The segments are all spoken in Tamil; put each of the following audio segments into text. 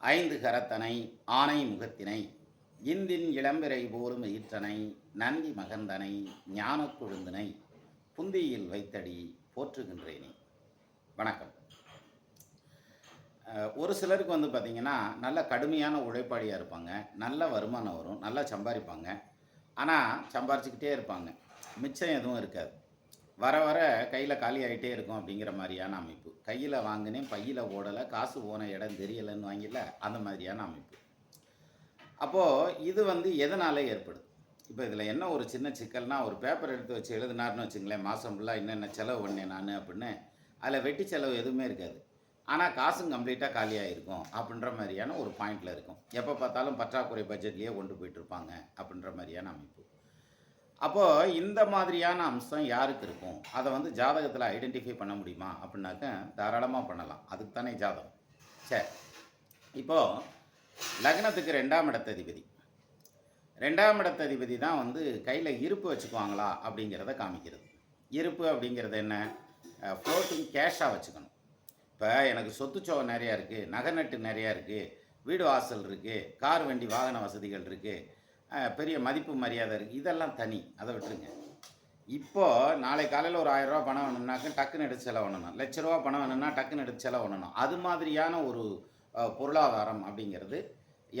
ஐந்து கரத்தனை ஆனை முகத்தினை இந்தின் இளம்பிரை போலும் ஈற்றனை நந்தி மகந்தனை ஞானக் கொழுந்தனை புந்தியில் வைத்தடி போற்றுகின்றேனே. வணக்கம். ஒரு சிலருக்கு வந்து பார்த்திங்கன்னா நல்ல கடுமையான உழைப்பாளியாக இருப்பாங்க நல்ல வருமானம் வரும் நல்லா சம்பாதிப்பாங்க. ஆனால் சம்பாரிச்சுக்கிட்டே இருப்பாங்க. மிச்சம் எதுவும் இருக்காது. வர வர கையில் காலி ஆகிட்டே இருக்கும் அப்படிங்கிற மாதிரியான அமைப்பு. கையில் வாங்கினேன் பையில் ஓடலை காசு போன இடம் தெரியலைன்னு வாங்கில அந்த மாதிரியான அமைப்பு. அப்போது இது வந்து எதனால் ஏற்படுது? இப்போ இதில் என்ன ஒரு சின்ன சிக்கல்னா ஒரு பேப்பர் எடுத்து வச்சு எழுதினார்னு வச்சுங்களேன் மாதம் ஃபுல்லாக என்னென்ன செலவு பண்ணேன் நான் அப்படின்னு. அதில் வெட்டி செலவு எதுவுமே இருக்காது. ஆனால் காசும் கம்ப்ளீட்டாக காலியாக இருக்கும் அப்படின்ற மாதிரியான ஒரு பாயிண்டில் இருக்கும். எப்போ பார்த்தாலும் பற்றாக்குறை பட்ஜெட்லேயே கொண்டு போயிட்டுருப்பாங்க அப்படின்ற மாதிரியான அமைப்பு. அப்போது இந்த மாதிரியான அம்சம் யாருக்கு இருக்கும்? அதை வந்து ஜாதகத்தில் ஐடென்டிஃபை பண்ண முடியுமா? அப்படின்னாக்க தாராளமாக பண்ணலாம். அதுக்கு தானே ஜாதகம். சரி இப்போது லக்னத்துக்கு ரெண்டாம் இடத்ததிபதி ரெண்டாம் இடத்ததிபதி தான் வந்து கையில் இருப்பு வச்சுக்குவாங்களா அப்படிங்கிறத காமிக்கிறது. இருப்பு அப்படிங்கிறது என்ன? ஃப்ளோட்டிங் கேஷாக வச்சுக்கணும். இப்போ எனக்கு சொத்துச்சோகம் நிறையா இருக்குது நகை நட்டு நிறையா இருக்குது வீடு வாசல் இருக்குது கார் வண்டி வாகன வசதிகள் இருக்குது பெரிய மதிப்பு மரியாதை இருக்குது இதெல்லாம் தனி. அதை விட்டுருங்க. இப்போது நாளை காலையில் ஒரு ஆயிரம் ரூபா பணம் வேணும்னாக்க டக்குன்னு எடுத்து செலவு பண்ணணும் லட்ச ரூபா பணம் வேணும்னா டக்குன்னு எடுத்து செலவு பண்ணணும் அது மாதிரியான ஒரு பொருளாதாரம் அப்படிங்கிறது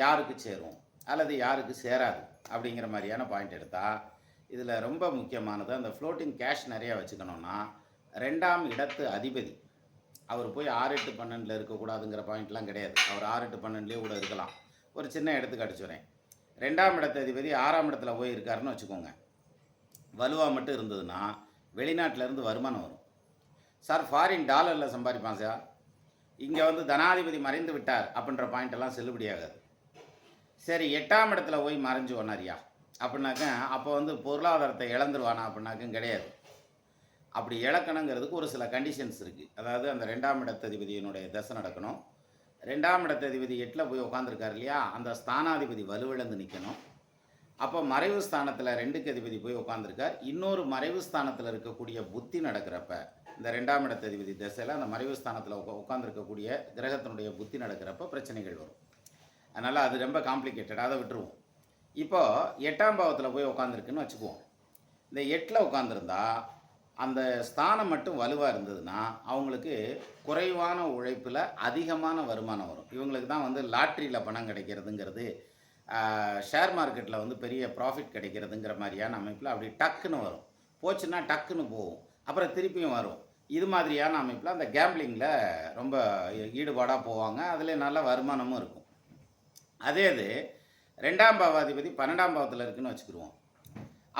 யாருக்கு சேரும்? அல்லது யாருக்கு சேராது? அப்படிங்கிற மாதிரியான பாயிண்ட் எடுத்தால் இதில் ரொம்ப முக்கியமானது அந்த ஃப்ளோட்டிங் கேஷ் நிறையா வச்சுக்கணும்னா ரெண்டாம் இடத்து அதிபதி அவர் போய் ஆறு எட்டு பன்னெண்டில் இருக்கக்கூடாதுங்கிற பாயிண்ட்லாம் கிடையாது. அவர் ஆறு எட்டு பன்னெண்டுலேயே கூட இருக்கலாம். ஒரு சின்ன எடுத்துக்காட்டு சொல்கிறேன் ரெண்டாம் இடத்ததிபதி ஆறாம் இடத்துல போய் இருக்காருன்னு வச்சுக்கோங்க. வலுவாக மட்டும் இருந்ததுன்னா வெளிநாட்டிலேருந்து வருமானம் வரும். சார் ஃபாரின் டாலரில் சம்பாதிப்பான் சார். இங்கே வந்து தனாதிபதி மறைந்து விட்டார் அப்படின்ற பாயிண்டெல்லாம் செல்லுபடியாகாது சரி எட்டாம் இடத்துல போய் மறைஞ்சு ஒன்னாரியா அப்படின்னாக்க அப்போ வந்து பொருளாதாரத்தை இழந்துருவானா அப்படின்னாக்கும் கிடையாது. அப்படி இழக்கணுங்கிறதுக்கு ஒரு சில கண்டிஷன்ஸ் இருக்குது அதாவது அந்த ரெண்டாம் இடத்ததிபதியினுடைய தசை நடக்கணும். ரெண்டாம் இடத்ததிபதி எட்டில் போய் உட்காந்துருக்காரு இல்லையா? அந்த ஸ்தானாதிபதி வலுவிழந்து நிற்கணும் அப்போ மறைவு ஸ்தானத்தில் ரெண்டுக்கு அதிபதி போய் உட்காந்துருக்கார் இன்னொரு மறைவு ஸ்தானத்தில் இருக்கக்கூடிய புத்தி நடக்கிறப்ப இந்த ரெண்டாம் இடத்ததிபதி திசையில் அந்த மறைவு ஸ்தானத்தில் உட்கா உட்காந்துருக்கக்கூடிய கிரகத்தினுடைய புத்தி நடக்கிறப்ப பிரச்சனைகள் வரும். அதனால் அது ரொம்ப காம்ப்ளிகேட்டடாக அதை விட்டுருவோம். இப்போது எட்டாம் பாவத்தில் போய் உட்காந்துருக்குன்னு வச்சுக்குவோம். இந்த எட்டில் உட்காந்துருந்தா அந்த ஸ்தானம் மட்டும் வலுவாக இருந்ததுன்னா அவங்களுக்கு குறைவான உழைப்பில் அதிகமான வருமானம் வரும். இவங்களுக்கு தான் வந்து லாட்ரியில் பணம் கிடைக்கிறதுங்கிறது ஷேர் மார்க்கெட்டில் வந்து பெரிய ப்ராஃபிட் கிடைக்கிறதுங்கிற மாதிரியான அமைப்பில் அப்படி டக்குன்னு வரும். போச்சுன்னா டக்குன்னு போகும். அப்புறம் திருப்பியும் வரும். இது மாதிரியான அமைப்பில் அந்த கேம்பிளிங்கில் ரொம்ப ஈடுபாடாக போவாங்க. அதில் நல்ல வருமானமும் இருக்கும். அதே இது ரெண்டாம் பாவாதிபதி பன்னெண்டாம் பாவத்தில் இருக்குன்னு வச்சுக்கிடுவோம்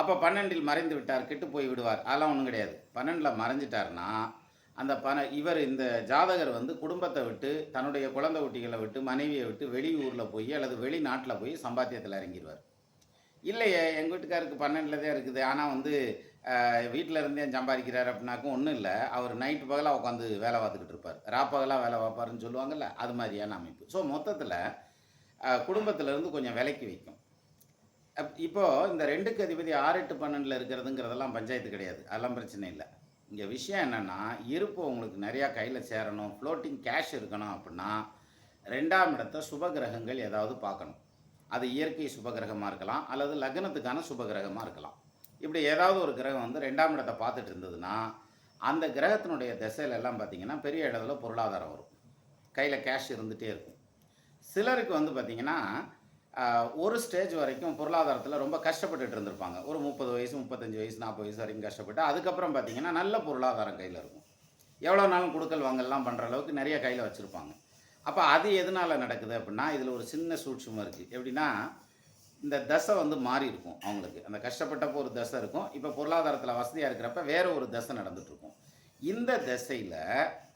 அப்போ பன்னெண்டில் மறைந்து விட்டார் கெட்டு போய் விடுவார். அதெல்லாம் ஒன்றும் கிடையாது. பன்னெண்டில் மறைஞ்சிட்டாருன்னா அந்த பண இவர் இந்த ஜாதகர் வந்து குடும்பத்தை விட்டு தன்னுடைய குழந்தை குட்டிகளை விட்டு மனைவியை விட்டு வெளியூரில் போய் அல்லது வெளிநாட்டில் போய் சம்பாத்தியத்தில் இறங்கிடுவார். இல்லையே எங்கள் வீட்டுக்காருக்கு பன்னெண்டில் தான் இருக்குது. ஆனால் வந்து வீட்டில் இருந்தே சம்பாதிக்கிறார் அப்படின்னாக்கும் ஒன்றும் இல்லை. அவர் நைட்டு பகலாக உட்காந்து வேலை பார்த்துக்கிட்டு இருப்பார். ராப்பகலாக வேலை பார்ப்பாருன்னு சொல்லுவாங்கல்ல அது மாதிரியான அமைப்பு. ஸோ மொத்தத்தில் குடும்பத்திலேருந்து கொஞ்சம் விலைக்கு வைக்கும். இப்போது இந்த ரெண்டுக்கு அதிபதி ஆறு எட்டு பன்னெண்டில் இருக்கிறதுங்கிறதெல்லாம் பஞ்சாயத்து கிடையாது. அதெல்லாம் பிரச்சனை இல்லை. இங்கே விஷயம் என்னென்னா இருப்பு உங்களுக்கு நிறையா கையில் சேரணும். ஃப்ளோட்டிங் கேஷ் இருக்கணும் அப்படின்னா ரெண்டாம் இடத்த சுபகிரகங்கள் ஏதாவது பார்க்கணும். அது இயற்கை சுபகிரகமாக இருக்கலாம் அல்லது லக்னத்துக்கான சுபகிரகமாக இருக்கலாம். இப்படி ஏதாவது ஒரு கிரகம் வந்து ரெண்டாம் இடத்தை பார்த்துட்டு இருந்ததுன்னா அந்த கிரகத்தினுடைய திசையில எல்லாம் பார்த்தீங்கன்னா பெரிய இடத்துல பொருளாதாரம் வரும். கையில் கேஷ் இருந்துகிட்டே இருக்கும். சிலருக்கு வந்து பார்த்திங்கன்னா ஒரு ஸ்டேஜ் வரைக்கும் பொருளாதாரத்தில் ரொம்ப கஷ்டப்பட்டுட்டு இருந்திருப்பாங்க. ஒரு முப்பது வயசு முப்பத்தஞ்சு வயசு நாற்பது வயசு வரைக்கும் கஷ்டப்பட்டு அதுக்கப்புறம் பார்த்தீங்கன்னா நல்ல பொருளாதாரம் கையில் இருக்கும். எவ்வளோ நாளும் கொடுக்கல் வாங்கல்லாம் பண்ணுற அளவுக்கு நிறைய கையில் வச்சுருப்பாங்க. அப்போ அது எதனால் நடக்குது அப்படின்னா இதில் ஒரு சின்ன சூட்சமாக இருக்குது எப்படின்னா இந்த தசை வந்து மாறி இருக்கும் அவங்களுக்கு. அந்த கஷ்டப்பட்டப்போ ஒரு தசை இருக்கும். இப்போ பொருளாதாரத்தில் வசதியாக இருக்கிறப்ப வேறு ஒரு தசை நடந்துகிட்ருக்கும் இந்த தசையில்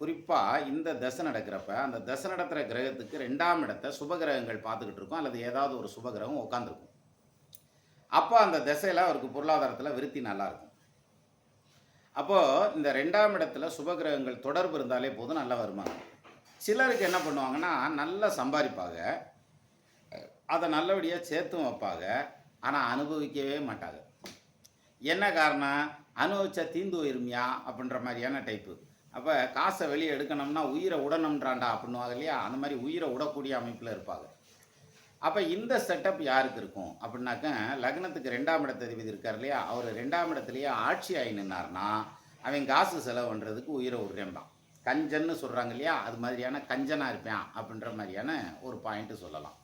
குறிப்பாக இந்த தசை நடக்கிறப்ப அந்த தசை நடத்துகிற கிரகத்துக்கு ரெண்டாம் இடத்தை சுபகிரகங்கள் பார்த்துக்கிட்டு இருக்கும். அல்லது ஏதாவது ஒரு சுபகிரகம் உட்காந்துருக்கும் அப்போ அந்த திசையில் அவருக்கு பொருளாதாரத்தில் விருத்தி நல்லா இருக்கும். அப்போது இந்த ரெண்டாம் இடத்துல சுபகிரகங்கள் தொடர்பு இருந்தாலே போதும் நல்ல வருமானம். சிலருக்கு என்ன பண்ணுவாங்கன்னா நல்லா சம்பாதிப்பாங்க. அதை நல்லபடியாக சேர்த்தும் வைப்பாங்க. ஆனால் அனுபவிக்கவே மாட்டாங்க. என்ன காரணம்? அனுபவிச்சா தீந்து போயிருமியா அப்படின்ற மாதிரியான டைப்பு அப்போ காசை வெளியே எடுக்கணும்னா உயிரை விடணுன்றான்டா அப்படின்னுவாங்க இல்லையா? அந்த மாதிரி உயிரை விடக்கூடிய அமைப்பில் இருப்பாங்க. அப்போ இந்த செட்டப் யாருக்கு இருக்கும்? அப்படின்னாக்க லக்னத்துக்கு ரெண்டாம் இடத்த அதிபதி இருக்கார் இல்லையா? அவர் ரெண்டாம் இடத்துலையே ஆட்சி ஆகி நின்னார்னா அவன் காசு செலவு பண்ணுறதுக்கு உயிரை விடுறேன்பான் கஞ்சன்னு சொல்கிறாங்க இல்லையா? அது மாதிரியான கஞ்சனாக இருப்பான் அப்படின்ற மாதிரியான ஒரு பாயிண்ட்டு சொல்லலாம்.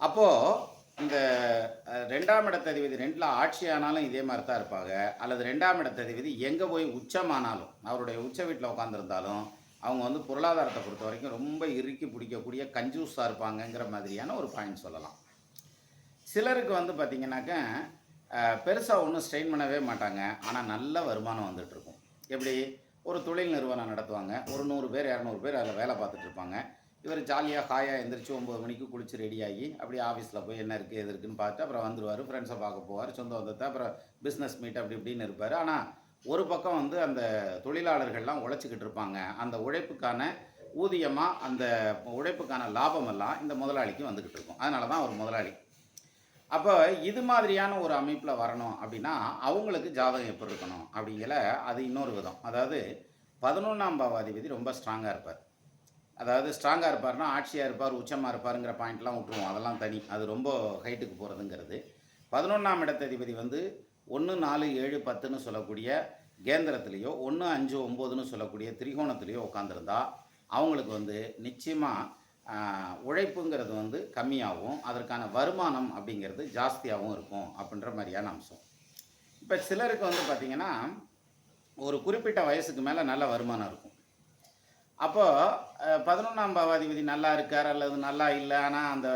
அப்போது இந்த ரெண்டாம் இடத்ததிபதி ரெண்டில் ஆட்சி ஆனாலும் இதே மாதிரி தான் இருப்பாங்க. அல்லது ரெண்டாம் இடத்ததிபதி எங்கே போய் உச்சமானாலும் அவருடைய உச்ச வீட்டில் உட்காந்துருந்தாலும் அவங்க வந்து பொருளாதாரத்தை பொறுத்த வரைக்கும் ரொம்ப இறுக்கி பிடிக்கக்கூடிய கஞ்சூஸாக இருப்பாங்கங்கிற மாதிரியான ஒரு பாயிண்ட் சொல்லலாம். சிலருக்கு வந்து பார்த்திங்கனாக்க பெருசாக ஒன்றும் ஸ்ட்ரெயின் பண்ணவே மாட்டாங்க. ஆனால் நல்ல வருமானம் வந்துட்டுருக்கும். எப்படி? ஒரு தொழில் நிறுவனம் நடத்துவாங்க. ஒரு நூறு பேர் இரநூறு பேர் அதில் வேலை பார்த்துட்ருப்பாங்க இவர் ஜாலியாக ஹாயாக எந்திரிச்சு ஒம்பது மணிக்கு குளிச்சு ரெடியாகி அப்படியே ஆஃபீஸில் போய் என்ன இருக்குது எது இருக்குன்னு பார்த்து அப்புறம் வந்துடுவார் ஃப்ரெண்ட்ஸை பார்க்க போவார் சொந்த வந்தத்தை அப்புறம் பிஸ்னஸ் மீட் அப்படி இப்படின்னு இருப்பார். ஆனால் ஒரு பக்கம் வந்து அந்த தொழிலாளர்கள்லாம் உழைச்சிக்கிட்டு இருப்பாங்க. அந்த உழைப்புக்கான ஊதியமாக அந்த உழைப்புக்கான லாபமெல்லாம் இந்த முதலாளிக்கு வந்துக்கிட்டு இருக்கும். அதனால தான் அவர் முதலாளி. அப்போ இது மாதிரியான ஒரு அமைப்பில் வரணும் அப்படின்னா அவங்களுக்கு ஜாதகம் எப்படி இருக்கணும் அப்படிங்கிற அது இன்னொரு விதம். அதாவது பதினொன்றாம் பாவாதிபதி ரொம்ப ஸ்ட்ராங்காக இருப்பார். அதாவது ஸ்ட்ராங்காக இருப்பார்னா ஆட்சியாக இருப்பார் உச்சமாக இருப்பாருங்கிற பாயிண்ட்லாம் விட்டுருவோம். அதெல்லாம் தனி. அது ரொம்ப ஹைட்டுக்கு போகிறதுங்கிறது பதினொன்றாம் இடத்ததிபதி வந்து ஒன்று நாலு ஏழு பத்துன்னு சொல்லக்கூடிய கேந்திரத்துலேயோ ஒன்று அஞ்சு ஒம்போதுன்னு சொல்லக்கூடிய திரிகோணத்துலேயோ உட்காந்துருந்தா அவங்களுக்கு வந்து நிச்சயமாக உழைப்புங்கிறது வந்து கம்மியாகவும் அதற்கான வருமானம் அப்படிங்கிறது ஜாஸ்தியாகவும் இருக்கும் அப்படின்ற மாதிரியான அம்சம். இப்போ சிலருக்கு வந்து பார்த்திங்கன்னா ஒரு குறிப்பிட்ட வயசுக்கு மேலே நல்ல வருமானம் இருக்கும். அப்போ பதினொன்றாம் பாவாதிபதி நல்லா இருக்கார் அல்லது நல்லா இல்லை ஆனால் அந்த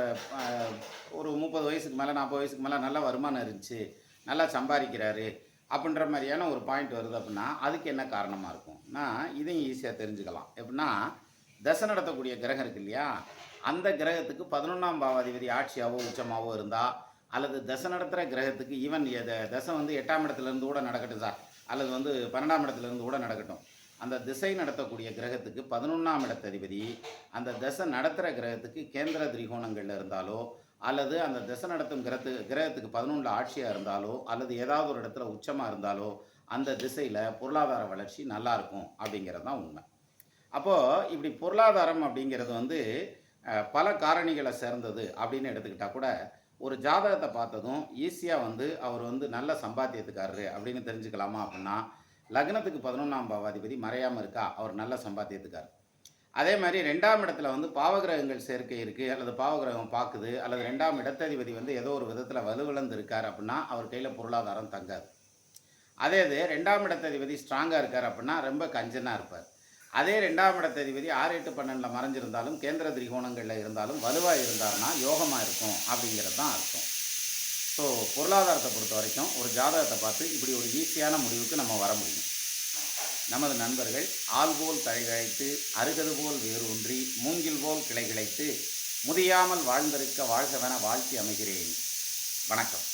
ஒரு முப்பது வயசுக்கு மேலே நாற்பது வயசுக்கு மேலே நல்ல வருமானம் இருந்துச்சு நல்லா சம்பாதிக்கிறாரு அப்படின்ற மாதிரியான ஒரு பாயிண்ட் வருது அப்படின்னா அதுக்கு என்ன காரணமாக இருக்கும்னா இதையும் ஈஸியாக தெரிஞ்சுக்கலாம். எப்படின்னா தசை நடத்தக்கூடிய கிரகம் இருக்கு இல்லையா? அந்த கிரகத்துக்கு பதினொன்றாம் பாவாதிபதி ஆட்சியாவோ உச்சமாவோ இருந்தால் அல்லது தசை நடத்துகிற கிரகத்துக்கு ஈவன் தசை வந்து எட்டாம் இடத்துல இருந்து கூட நடக்கட்டும் சார் அல்லது வந்து பன்னெண்டாம் இடத்துலேருந்து கூட நடக்கட்டும். அந்த திசை நடத்தக்கூடிய கிரகத்துக்கு பதினொன்றாம் இடத்ததிபதி அந்த திசை நடத்துகிற கிரகத்துக்கு கேந்திர திரிகோணங்களில் இருந்தாலோ அல்லது அந்த திசை நடத்தும் கிரகத்து கிரகத்துக்கு பதினொன்றில் ஆட்சியாக இருந்தாலோ அல்லது ஏதாவது ஒரு இடத்துல உச்சமாக இருந்தாலோ அந்த திசையில் பொருளாதார வளர்ச்சி நல்லாயிருக்கும் அப்படிங்கிறது தான் உண்மை. அப்போது இப்படி பொருளாதாரம் அப்படிங்கிறது வந்து பல காரணிகளை சேர்ந்தது அப்படின்னு எடுத்துக்கிட்டால் கூட ஒரு ஜாதகத்தை பார்த்ததும் ஈஸியாக வந்து அவர் வந்து நல்ல சம்பாத்தியத்துக்காரரு அப்படின்னு தெரிஞ்சுக்கலாமா அப்படின்னா லக்னத்துக்கு பதினொன்றாம் பாவாதிபதி மறையாமல் இருக்கா? அவர் நல்ல சம்பாத்தியத்துக்கார் அதே மாதிரி ரெண்டாம் இடத்துல வந்து பாவகிரகங்கள் சேர்க்கை இருக்குது அல்லது பாவகிரகம் பார்க்குது அல்லது ரெண்டாம் இடத்ததிபதி வந்து ஏதோ ஒரு விதத்தில் வலுவிழந்து இருக்கார் அப்படின்னா அவர் கையில் பொருளாதாரம் தங்காது. அதே இது ரெண்டாம் இடத்ததிபதி ஸ்ட்ராங்காக இருக்கார் அப்படின்னா ரொம்ப கஞ்சனாக இருப்பார். அதே ரெண்டாம் இடத்ததிபதி ஆறு எட்டு பன்னெண்டில் மறைஞ்சிருந்தாலும் கேந்திர திரிகோணங்களில் இருந்தாலும் வலுவாக இருந்தார்னா யோகமாக இருக்கும் அப்படிங்கிறது தான் அர்த்தம். ஸோ பொருளாதாரத்தை பொறுத்த வரைக்கும் ஒரு ஜாதகத்தை பார்த்து இப்படி ஒரு ஈஸியான முடிவுக்கு நம்ம வர முடியும். நமது நண்பர்கள் ஆள் போல் தழைகழைத்து அருகது போல் வேறு ஒன்றி மூங்கில் போல் கிளை கிளைத்து முதியாமல் வாழ்ந்திருக்க வாழ்கவென வாழ்த்தி அமைகிறேன். வணக்கம்.